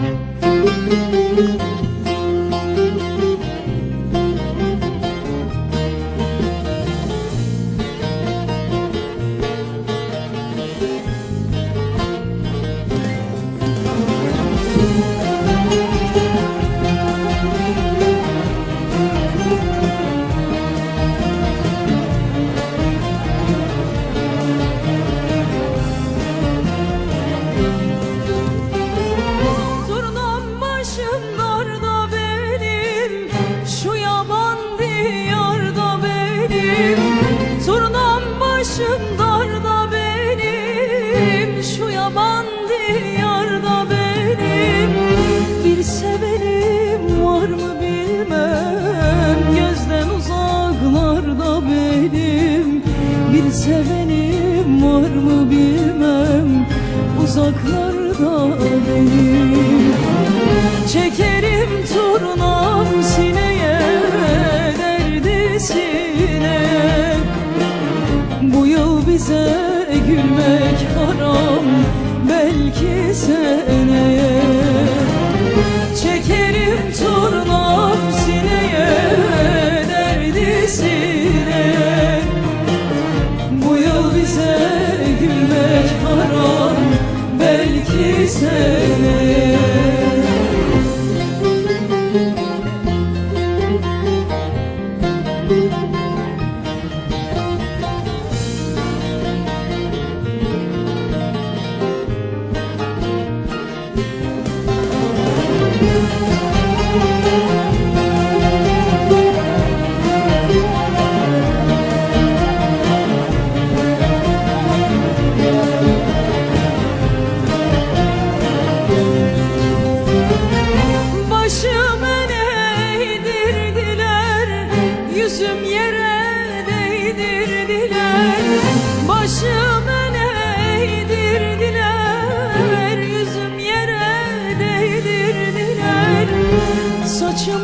Turnam sevenim var mı bilmem. Uzaklarda benim Çekerim turnam sineye Derdi sineye Bu yıl bize gülmek haram Belki seneye Belki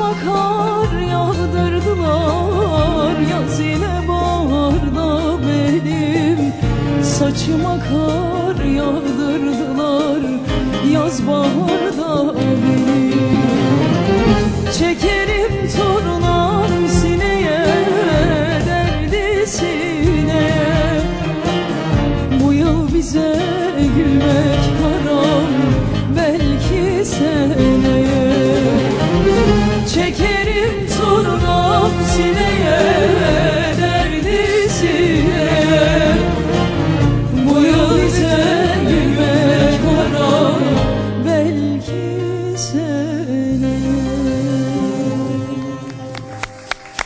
Saçıma kar yağdırdılar. Yaz ile baharda benim Saçıma kar yağdırdılar. Yaz baharda benim. Çekerim torunam sineye Derdi sineye Bu yıl bize gülmek haram Belki seneye Çekerim